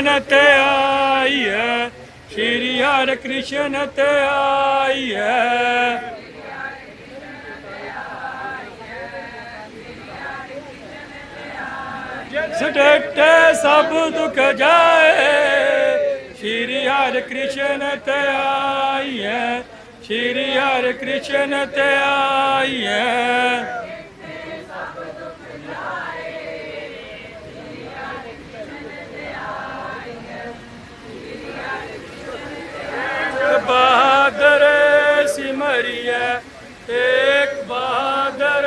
ਕ੍ਰਿਸ਼ਨ ਤੇ ਆਈ ਹੈ ਸ਼੍ਰੀ ਹਰਿ ਕ੍ਰਿਸ਼ਨ ਤੇ ਆਈ ਹੈ ਸਟੇਟੇ ਸਭ ਦੁਖ ਜਾਏ, ਸ਼੍ਰੀ ਹਰਿ ਕ੍ਰਿਸ਼ਨ ਤੇ ਆਈ ਹੈ ਸ਼੍ਰੀ ਹਰਿ ਕ੍ਰਿਸ਼ਨ ਤੇ ਆਈ ਹੈ ਸਿਮਰਿਐ ਇੱਕ ਬਹਾਦਰ